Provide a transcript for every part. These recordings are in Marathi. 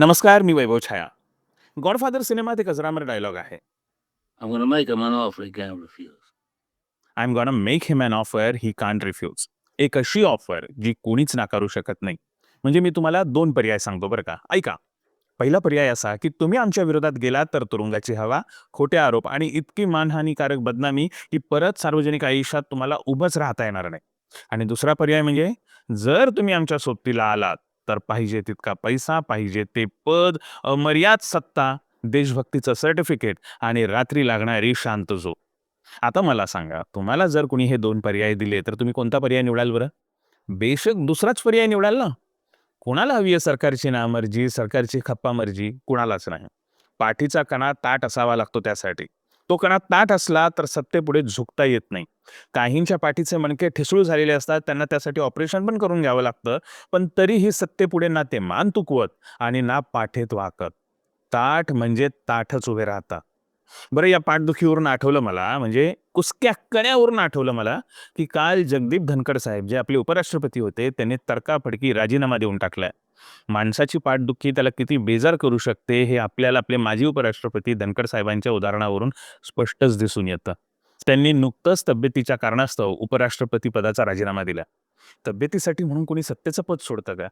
नमस्कार मी वैभव छाया. गॉडफादर सिनेमात एक अजरामर डायलॉग आहे. I'm going to make him an offer he can't refuse. I am gonna make him an offer he can't refuse एक अशी ऑफर जी कोणीच नाकारू शकत नाही. म्हणजे मी तुम्हाला दोन पर्याय सांगतो बरं का. ऐका. पहिला पर्याय असा की तुम्ही आमच्या विरोधात गेलात तर तुरुंगाची हवा खोटे आरोप आणि इतकी मानहानिकारक बदनामी की परत सार्वजनिक आयुष्यात तुम्हाला उभंच राहता येणार नाही. आणि दुसरा पर्याय म्हणजे जर तुम्ही आमच्या सोबतीला आलात तर पाहिजे तितका पैसा पाहिजे ते पद अमर्याद सत्ता देशभक्तीचं सर्टिफिकेट आणि रात्री लागणारी शांत झोप. आता मला सांगा तुम्हाला जर कुणी हे दोन पर्याय दिले तर तुम्ही कोणता पर्याय निवडाल बरं? बेशक दुसराच पर्याय निवडाल ना. कोणाला हवी आहे सरकारची नामर्जी सरकारची खप्पा मर्जी कुणालाच नाही. पाठीचा कणा ताट असावा लागतो त्यासाठी. तो कणा ताट असला तर सत्तेपुढे झुकता येत नाही. काहींच्या पाठीचे मणके ठिसूळ झालेले असतात त्यांना त्यासाठी ऑपरेशन पण करून घ्यावं लागतं पण तरीही सत्तेपुढे ना ते मान तुकवत आणि ना पाठेत वाकत. ताठ म्हणजे ताठच उभे राहतात बरं या पाठदुखीवरून आठवलं मला म्हणजे कुसक्या कण्यावरून आठवलं मला की काल जगदीप धनखड साहेब जे आपले उपराष्ट्रपती होते त्यांनी तडकाफडकी राजीनामा देऊन टाकलाय. माणसाची पाठदुखी त्याला किती बेजार करू शकते हे आपल्याला आपले माजी उपराष्ट्रपती धनखड साहेबांच्या उदाहरणावरून स्पष्टच दिसून येतं. त्यांनी नुकतंच तब्येतीच्या कारणास्तव उपराष्ट्रपती पदाचा राजीनामा दिला. तब्येतीसाठी म्हणून कोणी सत्तेचं पद सोडतं का?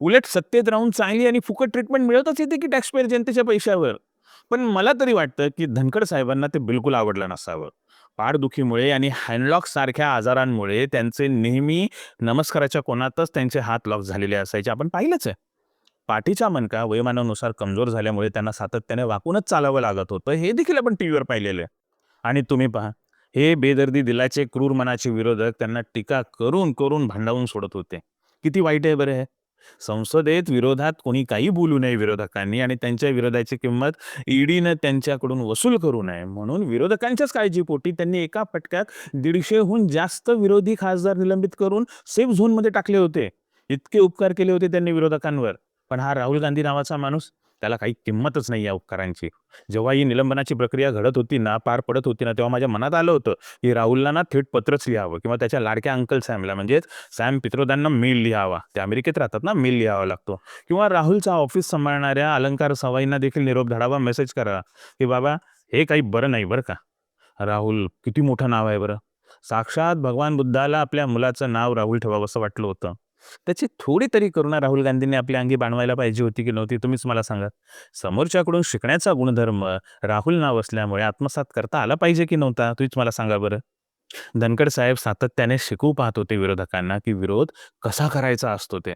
उलट सत्तेत राहून चांगली आणि फुकट ट्रीटमेंट मिळतच येते की टॅक्सपेअर जनतेच्या पैशावर? पण मला तरी वाटतं की धनखड साहेबांना ते बिलकुल आवडलं नसावं. पाठदुखीमुळे आणि हँडलॉक सारख्या आजारांमुळे त्यांचे नेहमी नमस्काराच्या कोणातच त्यांचे हात लॉक झालेले असायचे. आपण पाहिलंच आहे. पाठीच्या मनका वयमानानुसार कमजोर झाल्यामुळे त्यांना सातत्याने वाकूनच चालावं लागत होतं. हे देखील आपण टी व्हीवर पाहिलेलं आहे. आणि तुम्ही पहा हे बेदर्दी दिलाचे क्रूर मनाचे विरोधक त्यांना टीका करून करून भांडावून सोडत होते. किती वाईट आहे बरं हे. संसदेत विरोधात कोणी काही बोलू नये विरोधकांनी आणि त्यांच्या विरोधाची किंमत ईडीनं त्यांच्याकडून वसूल करू नये. म्हणून विरोधकांच्याच काळजीपोटी त्यांनी एका फटक्यात दीडशेहून जास्त विरोधी खासदार निलंबित करून सेफ झोनमध्ये टाकले होते. इतके उपकार केले होते त्यांनी विरोधकांवर. पण हा राहुल गांधी नावाचा माणूस त्याला काही किंमतच नाही या उपकारांची. जेव्हा ही निलंबनाची प्रक्रिया घडत होती ना पार पडत होती ना तेव्हा माझ्या मनात आलं होतं की राहुलला ना थेट पत्रच लिहावं किंवा त्याच्या लाडक्या अंकल सॅमला म्हणजेच सॅम पित्रोदांना मेल लिहावा. ते अमेरिकेत राहतात ना मेल लिहावा लागतो. किंवा राहुलचा ऑफिस सांभाळणाऱ्या अलंकार सवाईंना देखील निरोप धाडावा मेसेज करा की बाबा हे काही बरं नाही बरं का? राहुल किती मोठं नाव आहे बरं? साक्षात भगवान बुद्धाला आपल्या मुलाचं नाव राहुल ठेवावं असं वाटलं होतं. त्याची थोडी तरी करुणा राहुल गांधींनी आपल्या अंगी बाणवायला पाहिजे होती की नव्हती तुम्हीच मला सांगा. समोरच्याकडून शिकण्याचा गुणधर्म राहुल नाव असल्यामुळे आत्मसात करता आला पाहिजे की नव्हता तुम्हीच मला सांगा बरं. धनखड साहेब सातत्याने शिकू पाहत होते विरोधकांना की विरोध कसा करायचा असतो ते.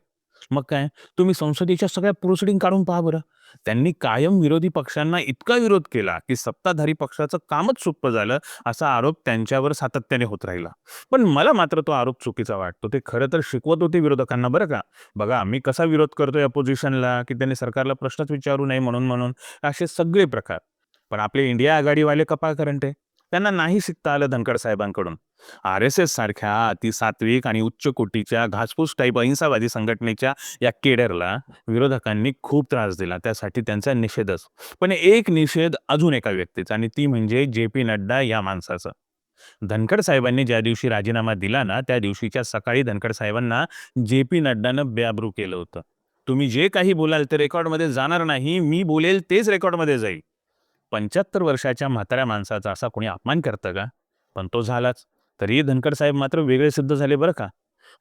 मग काय? तुम्ही संसदेच्या सगळ्या प्रोसिडिंग काढून पहा बरं. त्यांनी कायम विरोधी पक्षांना इतका विरोध केला की सत्ताधारी पक्षाचं कामच सोपं झालं असा आरोप त्यांच्यावर सातत्याने होत राहिला. पण मला मात्र तो आरोप चुकीचा वाटतो. ते खरं तर शिकवत होते विरोधकांना बरं का? बघा आम्ही कसा विरोध करतोय अपोजिशनला की त्यांनी सरकारला प्रश्नच विचारू नये म्हणून म्हणून असे सगळे प्रकार. पण आपले इंडिया आघाडीवाले कपाळ करंटे त्यांना नाही शिकता आलं धनखड साहेबांकडून. आर एस एस सारख्या अतिसात्विक आणि उच्च कोटीच्या घासपूस टाईप अहिंसावादी संघटनेच्या या केडरला विरोधकांनी खूप त्रास दिला. त्यासाठी त्यांचा निषेधच. पण एक निषेध अजून एका व्यक्तीचा आणि ती म्हणजे जे पी नड्डा या माणसाचा. धनखड साहेबांनी ज्या दिवशी राजीनामा दिला ना त्या दिवशीच्या सकाळी धनखड साहेबांना जे पी नड्डानं बेआबरू केलं होतं. तुम्ही जे काही बोलाल ते रेकॉर्डमध्ये जाणार नाही मी बोलेल तेच रेकॉर्डमध्ये जाईल. पंच्याहत्तर वर्षाच्या म्हाताऱ्या माणसाचा असा कोणी अपमान करतं का? पण तो झालाच. तरी धनखड साहेब मात्र वेगळे सिद्ध झाले बरं का.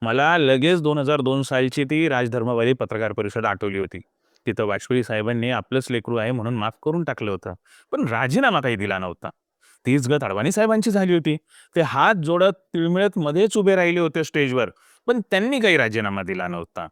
मला लगेच दोन हजार दोन सालची ती राजधर्मवादी पत्रकार परिषद आठवली होती. तिथं वाजपेयी साहेबांनी आपलंच लेकरू आहे म्हणून माफ करून टाकलं होतं. पण राजीनामा काही दिला नव्हता. तीच गत अडवाणी साहेबांची झाली होती. ते हात जोडत तिळमिळत मध्येच उभे राहिले होते स्टेजवर. पण त्यांनी काही राजीनामा दिला नव्हता.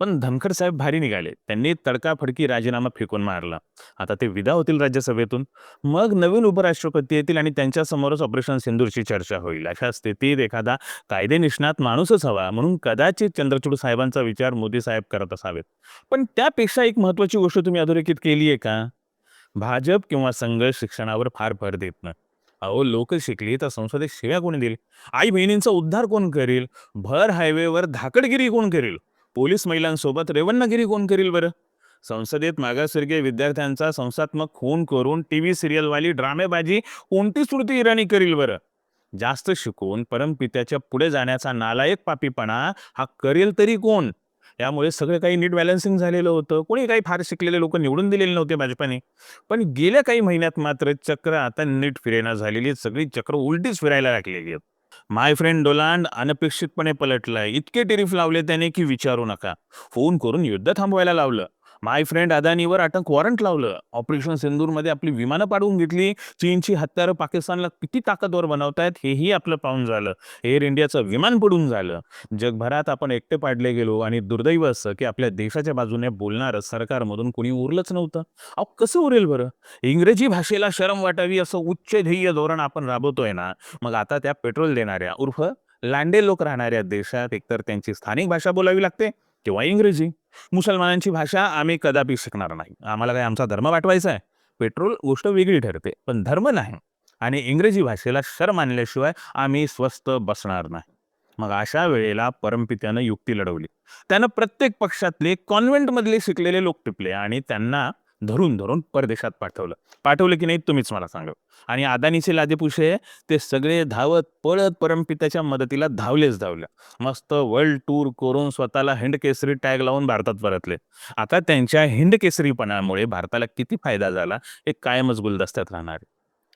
पण धनखड साहेब भारी निघाले. त्यांनी तडकाफडकी राजीनामा फेकून मारला. आता ते विदा होतील राज्यसभेतून. मग नवीन उपराष्ट्रपती येतील आणि त्यांच्या समोरच ऑपरेशन सिंदूरची चर्चा होईल. अशा स्थितीत एखादा कायदेनिष्णात माणूसच हवा म्हणून कदाचित चंद्रचूड साहेबांचा विचार मोदी साहेब करत असावेत. पण त्यापेक्षा एक महत्वाची गोष्ट तुम्ही अधोरेखित केली आहे का? भाजप किंवा संघ शिक्षणावर फार भर देत नाही. अहो लोक शिकली तर संसदेत शिव्या कोणी देईल? आई बहिणींचा उद्धार कोण करेल? भर हायवेवर धाकडगिरी कोण करेल? पोलीस महिलांसोबत रेवन्नगिरी कोण करील बरं? संसदेत मागासवर्गीय विद्यार्थ्यांचा संस्थात्मक खून करून टी व्ही सिरियलवाली ड्रामेबाजी कोणती स्मृती इराणी करील बरं? जास्त शिकून परमपित्याच्या पुढे जाण्याचा नालायक पापीपणा हा करेल तरी कोण? यामुळे सगळं काही नीट बॅलन्सिंग झालेलं होतं. कोणी काही फार शिकलेले लोक निवडून दिलेले नव्हते भाजपाने. पण गेल्या काही महिन्यात मात्र चक्र आता नीट फिरेना झालेली आहेत. सगळी चक्र उलटीच फिरायला लागलेली आहेत. माय फ्रेंड डोलांड अनपेक्षितपणे पलटलाय. इतके टेरिफ लावले त्याने की विचारू नका. फोन करून युद्ध थांबवायला लावलं. माय फ्रेंड अदानीवर अटक वॉरंट लावलं. ऑपरेशन सिंदूरमध्ये आपली विमानं पाडवून घेतली. चीनची हत्यारं पाकिस्तानला किती ताकदवर बनवतायत हेही आपलं पाहून झालं. एअर इंडियाचं विमान पडून झालं. जगभरात आपण एकटे पाडले गेलो आणि दुर्दैव असं की आपल्या देशाच्या बाजूने बोलणारं सरकारमधून कोणी उरलंच नव्हतं. अहो कसं उरेल बरं? इंग्रजी भाषेला शरम वाटावी असं उच्च ध्येय धोरण आपण राबवतोय ना? मग आता त्या पेट्रोल देणाऱ्या उर्फ लांडे लोक राहणाऱ्या देशात एकतर त्यांची स्थानिक भाषा बोलावी लागते किंवा इंग्रजी. मुसलमानांची भाषा आम्ही कदापि शिकणार नाही. आम्हाला काय आमचा धर्म वाटवायचा आहे? पेट्रोल गोष्ट वेगळी ठरते पण धर्म नाही. आणि इंग्रजी भाषेला शरम आणल्याशिवाय आम्ही स्वस्त बसणार नाही. मग अशा वेळेला परमपित्यानं युक्ती लढवली. त्यानं प्रत्येक पक्षातले कॉन्व्हेंटमधले शिकलेले लोक टिपले आणि त्यांना धरून धरून परदेशात पाठवलं. पाठवलं की नाही तुम्हीच मला सांगा. आणि अदानीचे लादेपुषे ते सगळे धावत पळत परमपित्याच्या मदतीला धावलेच धावले. मस्त वर्ल्ड टूर करून स्वतःला हिंड केसरी टॅग लावून भारतात परतले. आता त्यांच्या हिंड केसरीपणामुळे भारताला किती फायदा झाला हे कायमच गुलदस्त्यात राहणार आहे.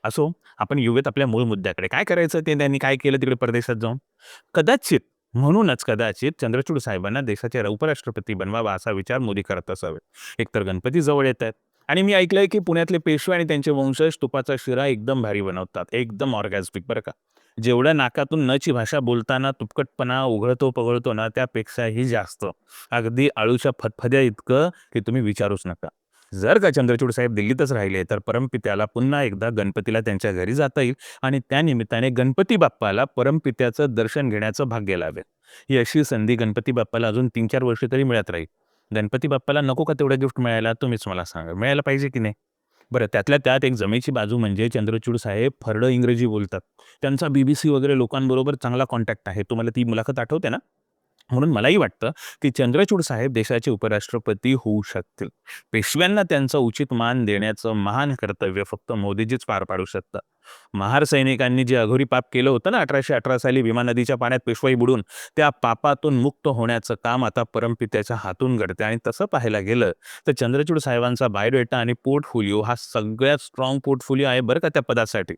असो आपण युवेत आपल्या मूळ मुद्द्याकडे. काय करायचं ते त्यांनी? काय केलं तिकडे परदेशात जाऊन? कदाचित म्हणूनच कदाचित चंद्रचूड साहेबांना देशाचे उपराष्ट्रपती बनवावा असा विचार मोदी करत असावे. एकतर गणपती जवळ येत आहेत. आणि मी ऐकलंय की पुण्यातले पेशवे आणि त्यांचे वंशज तुपाचा शिरा एकदम भारी बनवतात. एकदम ऑर्गॅस्टिक बरं का. जेवढ्या नाकातून नची भाषा बोलताना तुपकटपणा उघळतो पगळतो ना त्यापेक्षाही जास्त. अगदी आळूच्या फतफद्या इतकं की तुम्ही विचारूच नका. जर का चंद्रचूड साहेब दिल्लीतच राहिले तर परमपित्याला पुन्हा एकदा गणपतीला त्यांच्या घरी जाता येईल आणि त्यानिमित्ताने गणपती बाप्पाला परमपित्याचं दर्शन घेण्याचं भाग्य लावेल ही अशी संधी गणपती बाप्पाला अजून तीन चार वर्ष तरी मिळत राहील. गणपती बाप्पाला नको का तेवढं गिफ्ट मिळायला? तुम्हीच मला सांगा. मिळायला पाहिजे की नाही? बरं त्यातल्या त्यात एक जमेची बाजू म्हणजे चंद्रचूड साहेब फरडं इंग्रजी बोलतात. त्यांचा बीबीसी वगैरे लोकांबरोबर चांगला कॉन्टॅक्ट आहे. तुम्हाला ती मुलाखत आठवते ना? म्हणून मलाही वाटतं की चंद्रचूड साहेब देशाचे उपराष्ट्रपती होऊ शकतील. पेशव्यांना त्यांचा उचित मान देण्याचं महान कर्तव्य फक्त मोदीजीच पार पाडू शकतात. महार सैनिकांनी जे अघोरी पाप केलं होतं ना अठराशे अठरा साली भीमा नदीच्या पाण्यात पेशवाई बुडून त्या पापातून मुक्त होण्याचं काम आता परमपित्याच्या हातून घडते आणि तसं पाहायला गेलं तर चंद्रचूड साहेबांचा बायोडेटा आणि पोर्टफोलिओ हा सगळ्यात स्ट्रॉंग पोर्टफोलिओ आहे बरं का त्या पदासाठी.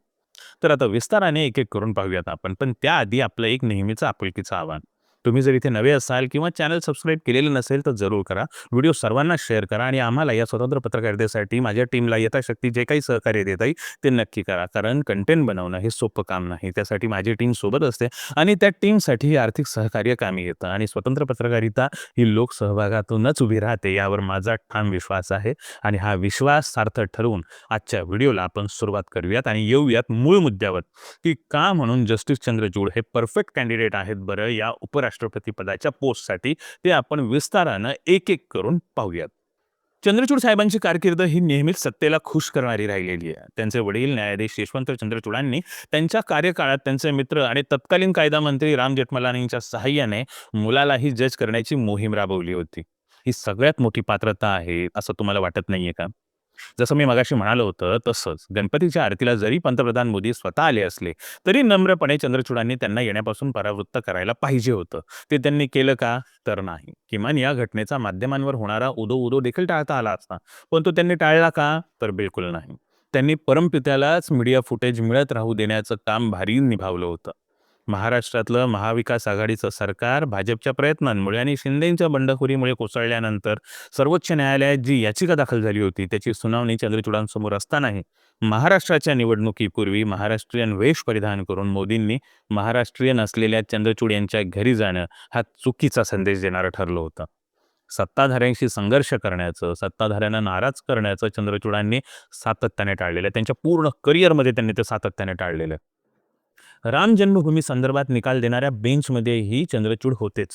तर आता विस्ताराने एक एक करून पाहूयात आपण. पण त्याआधी आपलं एक नेहमीचं आपुलकीचं आव्हान. तुम्ही जर इथे नवे असाल किंवा चॅनल सबस्क्राईब केलेलं नसेल तर जरूर करा. व्हिडिओ सर्वांना शेअर करा आणि आम्हाला या स्वतंत्र पत्रकारितेसाठी माझ्या टीमला यथाशक्ती जे काही सहकार्य देता येईल ते नक्की करा. कारण कंटेंट बनवणं हे सोपं काम नाही. त्यासाठी माझी टीम सोबत असते आणि त्या टीमसाठी आर्थिक सहकार्य कामी येतं आणि स्वतंत्र पत्रकारिता ही लोकसहभागातूनच उभी राहते यावर माझा ठाम विश्वास आहे आणि हा विश्वास सार्थ ठरवून आजच्या व्हिडिओला आपण सुरुवात करूयात आणि येऊयात मूळ मुद्द्यावर. की का म्हणून जस्टिस चंद्रचूड हे परफेक्ट कॅन्डिडेट आहेत बरं या उपराष्ट्र राष्ट्रपती पदाच्या पोस्टसाठी ते आपण विस्तारानं एक एक करून पाहूयात. चंद्रचूड साहेबांची कारकीर्द ही नेहमीच सत्तेला खुश करणारी राहिलेली आहे. त्यांचे वडील न्यायाधीश यशवंत चंद्रचूडांनी त्यांच्या कार्यकाळात त्यांचे मित्र आणि तत्कालीन कायदा मंत्री राम जेठमलानींच्या सहाय्याने मुलालाही जज करण्याची मोहीम राबवली होती. ही सगळ्यात मोठी पात्रता आहे असं तुम्हाला वाटत नाहीये का? जसं मी मगाशी म्हणालो होतं तसंच. गणपतीच्या आरतीला जरी पंतप्रधान मोदी स्वतः आले असले तरी नम्रपणे चंद्रचूडांनी त्यांना येण्यापासून परावृत्त करायला पाहिजे होतं. ते त्यांनी केलं का? तर नाही. किमान या घटनेचा माध्यमांवर होणारा उदो उदो देखील टाळता आला असता. पण तो त्यांनी टाळला का? तर बिलकुल नाही. त्यांनी परमपित्यालाच मीडिया फुटेज मिळत राहू देण्याचं काम भारी निभावलं होतं. महाराष्ट्रातलं महाविकास आघाडीचं सरकार भाजपच्या प्रयत्नांमुळे आणि शिंदेच्या बंडखोरीमुळे कोसळल्यानंतर सर्वोच्च न्यायालयात जी याचिका दाखल झाली होती त्याची सुनावणी चंद्रचूडांसमोर असतानाही महाराष्ट्राच्या निवडणुकीपूर्वी महाराष्ट्रीयन वेश परिधान करून मोदींनी महाराष्ट्रीयन असलेल्या चंद्रचूड यांच्या घरी जाणं हा चुकीचा संदेश देणारं ठरलं होतं. सत्ताधाऱ्यांशी संघर्ष करण्याचं सत्ताधाऱ्यांना नाराज करण्याचं चंद्रचूडांनी सातत्याने टाळलेलं त्यांच्या पूर्ण करिअरमध्ये त्यांनी ते सातत्याने टाळलेलं राम जन्मभूमी संदर्भात निकाल देणाऱ्या बेंचमध्येही चंद्रचूड होतेच.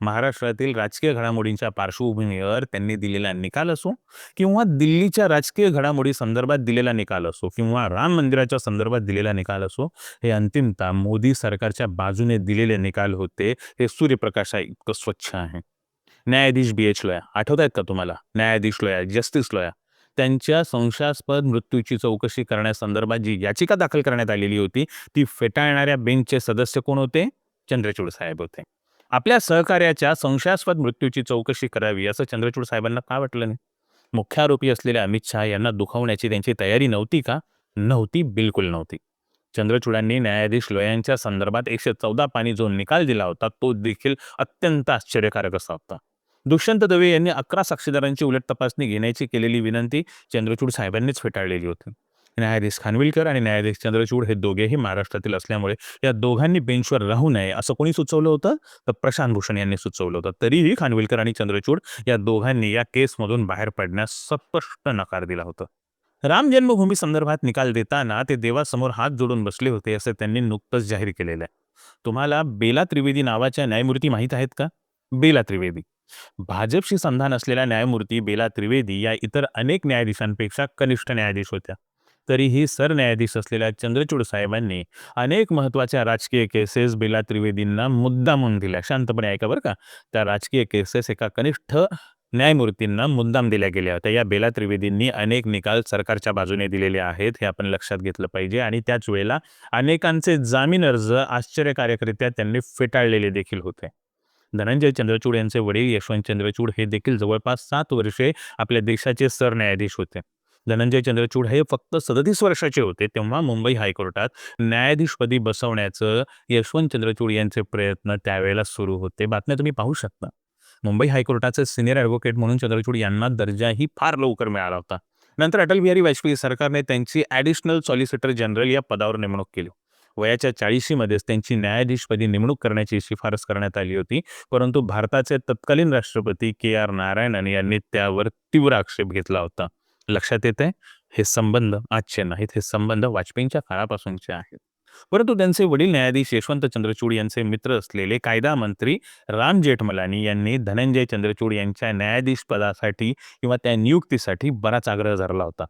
महाराष्ट्रातील राजकीय घडामोडींच्या पार्श्वभूमीवर त्यांनी दिलेला निकाल असो किंवा दिल्लीच्या राजकीय घडामोडी संदर्भात दिलेला निकाल असो किंवा राम मंदिराच्या संदर्भात दिलेला निकाल असो हे अंतिमतः मोदी सरकारच्या बाजूने दिलेले निकाल होते हे सूर्यप्रकाशा इतकं स्वच्छ आहे. न्यायाधीश बी एच लोया आठवत आहेत का तुम्हाला? न्यायाधीश लोया जस्टिस लोया. त्यांच्या संशयास्पद मृत्यूची चौकशी करण्यासंदर्भात जी याचिका दाखल करण्यात आलेली होती ती फेटाळणाऱ्या बेंचचे सदस्य कोण होते? चंद्रचूड साहेब होते. आपल्या सहकार्याच्या संशयास्पद मृत्यूची चौकशी करावी असं चंद्रचूड साहेबांना का वाटलं नाही? मुख्य आरोपी असलेले अमित शहा यांना दुखावण्याची त्यांची तयारी नव्हती का? नव्हती बिलकुल नव्हती. चंद्रचूडांनी न्यायाधीश लोयांच्या संदर्भात एकशे चौदा पाणी जो निकाल दिला होता तो देखील अत्यंत आश्चर्यकारक असा होता. दुष्यंत दवे यांनी अकरा साक्षीदारांची उलट तपासणी घेण्याची केलेली विनंती चंद्रचूड साहेबांनीच फेटाळलेली होती. न्यायाधीश खानविलकर आणि न्यायाधीश चंद्रचूड हे दोघेही महाराष्ट्रातील असल्यामुळे या दोघांनी बेंचवर राहू नये असं कोणी सुचवलं होतं? तर प्रशांत भूषण यांनी सुचवलं होतं. तरीही खानविलकर आणि चंद्रचूड या दोघांनी या केसमधून बाहेर पडण्यास स्पष्ट नकार दिला होता. राम जन्मभूमी संदर्भात निकाल देताना ते देवासमोर हात जोडून बसले होते असं त्यांनी नुकतंच जाहीर केलेलं आहे. तुम्हाला बेला त्रिवेदी नावाच्या न्यायमूर्ती माहीत आहेत का? बेला त्रिवेदी. भाजपशी संधान असलेल्या न्यायमूर्ती बेला त्रिवेदी या इतर अनेक न्यायाधीशांपेक्षा कनिष्ठ न्यायाधीश होत्या. तरीही सरन्यायाधीश असलेल्या चंद्रचूड साहेबांनी अनेक महत्त्वाच्या राजकीय केसेस बेला त्रिवेदींना मुद्दामून दिल्या. शांतपणे ऐका बरं का. त्या राजकीय केसेस एका कनिष्ठ न्यायमूर्तींना मुद्दाम दिल्या गेल्या होत्या. या बेला त्रिवेदींनी अनेक निकाल सरकारच्या बाजूने दिलेले आहेत हे आपण लक्षात घेतलं पाहिजे. आणि त्याच वेळेला अनेकांचे जामीन अर्ज आश्चर्यकारकरित्या त्यांनी फेटाळलेले देखील होते. धनंजय चंद्रचूड यांचे वडील यशवंत चंद्रचूड हे देखील जवळपास सात वर्षे आपल्या देशाचे सरन्यायाधीश होते. धनंजय चंद्रचूड हे फक्त सदतीस वर्षाचे होते तेव्हा मुंबई हायकोर्टात न्यायाधीशपदी बसवण्याचं यशवंत चंद्रचूड यांचे प्रयत्न त्यावेळेला सुरू होते. बातम्या तुम्ही पाहू शकता. मुंबई हायकोर्टाचे सिनियर ॲडव्होकेट म्हणून चंद्रचूड यांना दर्जाही फार लवकर मिळाला होता. नंतर अटल बिहारी वाजपेयी सरकारने त्यांची ॲडिशनल सॉलिसिटर जनरल या पदावर नेमणूक केली. वयाच्या चाळीशीमध्येच त्यांची न्यायाधीशपदी नेमणूक करण्याची शिफारस करण्यात आली होती. परंतु भारताचे तत्कालीन राष्ट्रपती के आर नारायणन यांनी त्यावर तीव्र आक्षेप घेतला होता. लक्षात येते हे संबंध आजचे नाहीत. हे संबंध वाजपेयींच्या काळापासूनचे आहेत. परंतु त्यांचे वडील न्यायाधीश यशवंत चंद्रचूड यांचे मित्र असलेले कायदा मंत्री राम जेठमलानी यांनी धनंजय चंद्रचूड यांच्या न्यायाधीश पदासाठी किंवा त्या नियुक्तीसाठी बराच आग्रह धरला होता.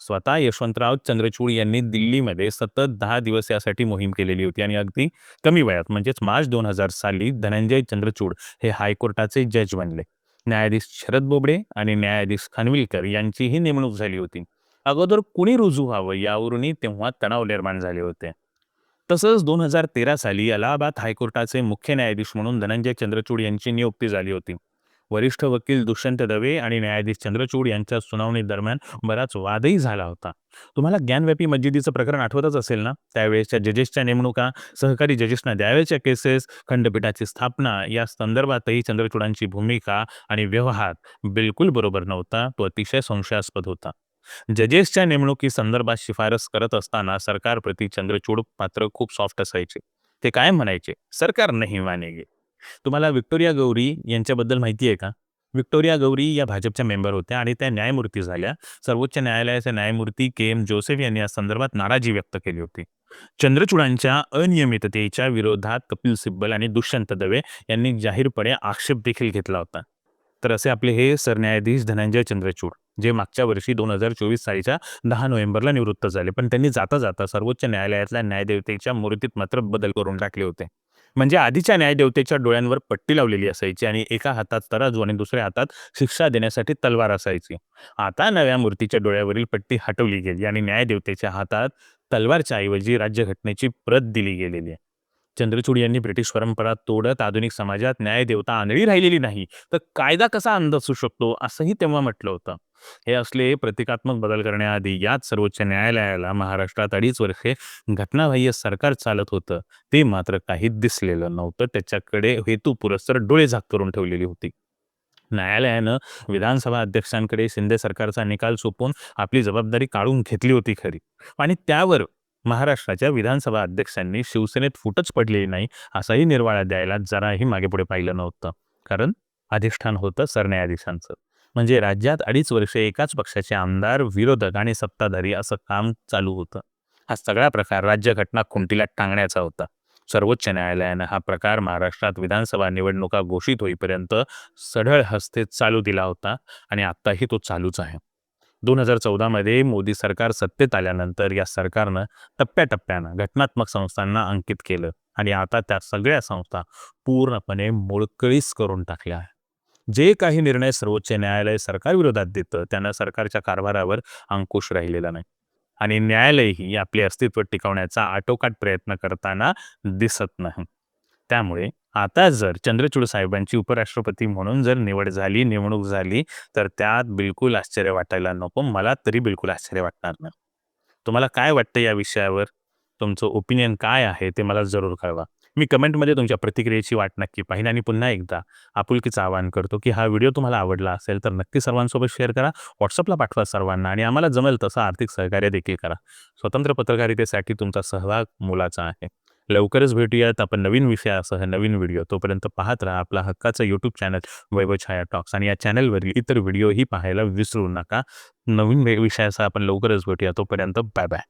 स्वतः यशवंतराव चंद्रचूड यांनी दिल्लीमध्ये सतत दहा दिवस यासाठी मोहीम केलेली होती आणि अगदी कमी वयात म्हणजेच मार्च दोन हजार साली धनंजय चंद्रचूड हे हायकोर्टाचे जज बनले. न्यायाधीश शरद बोबडे आणि न्यायाधीश खानविलकर यांचीही नेमणूक झाली होती. अगोदर कुणी रुजू व्हावं यावरूनही तेव्हा तणाव निर्माण झाले होते. तसंच दोन हजार तेरा साली अलाहाबाद हायकोर्टाचे मुख्य न्यायाधीश म्हणून धनंजय चंद्रचूड यांची नियुक्ती झाली होती. वरिष्ठ वकील दुष्यंत दवे आणि न्यायाधीश चंद्रचूड यांच्या सुनावणी दरम्यान बराच वादही झाला होता. तुम्हाला ज्ञानव्यापी मस्जिदीचं प्रकरण आठवतच असेल ना? त्यावेळेसच्या जजेसच्या नेमणुका सहकारी जजेसना द्यावेच्या केसेस खंडपीठाची स्थापना या संदर्भातही चंद्रचूडांची भूमिका आणि व्यवहार बिलकुल बरोबर नव्हता तो अतिशय संशयास्पद होता. जजेसच्या नेमणुकी संदर्भात शिफारस करत असताना सरकारप्रती चंद्रचूड मात्र खूप सॉफ्ट असायचे. ते काय म्हणायचे सरकार नाही मानेगे. तुम्हाला विक्टोरिया गौरी यांच्याबद्दल माहिती आहे का? विक्टोरिया गौरी या भाजपच्या मेंबर होत्या आणि त्या न्यायमूर्ती झाल्या. सर्वोच्च न्यायालयाचे न्यायमूर्ती के एम जोसेफ यांनी या संदर्भात नाराजी व्यक्त केली होती. चंद्रचूडांच्या अनियमिततेच्या विरोधात कपिल सिब्बल आणि दुष्यंत दवे यांनी जाहीरपणे आक्षेप देखील घेतला होता. तर असे आपले हे सरन्यायाधीश धनंजय चंद्रचूड जे मागच्या वर्षी दोन हजार चोवीस सालीच्या दहा नोव्हेंबरला निवृत्त झाले पण त्यांनी जाता जाता सर्वोच्च न्यायालयातल्या न्यायदेवतेच्या मूर्तीत मात्र बदल करून टाकले होते. म्हणजे आधीच्या न्यायदेवतेच्या डोळ्यांवर पट्टी लावलेली असायची आणि एका हातात तराजू आणि दुसऱ्या हातात शिक्षा देण्यासाठी तलवार असायची. आता नव्या मूर्तीच्या डोळ्यावरील पट्टी हटवली गेली आणि न्यायदेवतेच्या हातात तलवारच्या ऐवजी राज्यघटनेची प्रत दिली गेलेली आहे. चंद्रचूड यांनी ब्रिटिश परंपरा तोडत आधुनिक समाजात न्यायदेवता आंधळी राहिलेली नाही तर कायदा कसा अंध असू शकतो असंही तेव्हा म्हटलं होतं. हे असले प्रतिकात्मक बदल करण्याआधी याच सर्वोच्च न्यायालयाला महाराष्ट्रात अडीच वर्षे घटनाबाह्य सरकार चालत होतं ते मात्र काहीच दिसलेलं नव्हतं. त्याच्याकडे हेतू पुरस्तर डोळे झाक करून ठेवलेली होती. न्यायालयानं विधानसभा अध्यक्षांकडे शिंदे सरकारचा निकाल सोपवून आपली जबाबदारी काढून घेतली होती खरी. आणि त्यावर महाराष्ट्राच्या विधानसभा अध्यक्षांनी शिवसेनेत फुटच पडलेली नाही असाही निर्वाळा द्यायला जराही मागे पुढे पाहिलं नव्हतं. कारण अधिष्ठान होतं सरन्यायाधीशांचं. म्हणजे राज्यात अडीच वर्षे एकाच पक्षाचे आमदार विरोधक आणि सत्ताधारी असं काम चालू होतं. हा सगळा प्रकार राज्यघटना खुंटीला टांगण्याचा होता. सर्वोच्च न्यायालयानं हा प्रकार महाराष्ट्रात विधानसभा निवडणुका घोषित होईपर्यंत सढळ हस्ते चालू दिला होता आणि आत्ताही तो चालूच आहे. दोन हजार चौदामध्ये मोदी सरकार सत्तेत आल्यानंतर या सरकारनं टप्प्याटप्प्यानं घटनात्मक संस्थांना अंकित केलं आणि आता त्या सगळ्या संस्था पूर्णपणे मुळकळीस करून टाकल्या जे काही निर्णय सर्वोच्च न्यायालय सरकारविरोधात देतं त्यांना सरकारच्या कारभारावर अंकुश राहिलेला नाही. आणि न्यायालयही आपले अस्तित्व टिकवण्याचा आटोकाट प्रयत्न करताना दिसत नाही. त्यामुळे आता जर चंद्रचूड साहेबांची उपराष्ट्रपती म्हणून जर निवड झाली निवडणूक झाली तर त्यात बिलकुल आश्चर्य वाटायला नको. मला तरी बिलकुल आश्चर्य वाटणार नाही. तुम्हाला काय वाटतं या विषयावर? तुमचं ओपिनियन काय आहे ते मला जरूर कळवा. मी कमेंटमध्ये तुमच्या प्रतिक्रियेची वाट नक्की पाहिन आणि पुन्हा एकदा आपुलकीचं आवाहन करतो की हा व्हिडिओ तुम्हाला आवडला असेल तर नक्की सर्वांसोबत शेअर करा. व्हॉट्सअपला पाठवा सर्वांना आणि आम्हाला जमेल तसं आर्थिक सहकार्य देखील करा. स्वतंत्र पत्रकारितेसाठी तुमचा सहभाग मोलाचा आहे. लवकरच भेटूयात. आपण नवीन विषयासह नवीन व्हिडिओ तोपर्यंत पाहत राहा. आपला हक्काचा YouTube channel Vaibhav Chhaya talks आणि या चॅनलवरील इतर व्हिडिओही पाहायला विसरू नका. नवीन विषयासह आपण लवकरच भेटूया. तोपर्यंत बाय बाय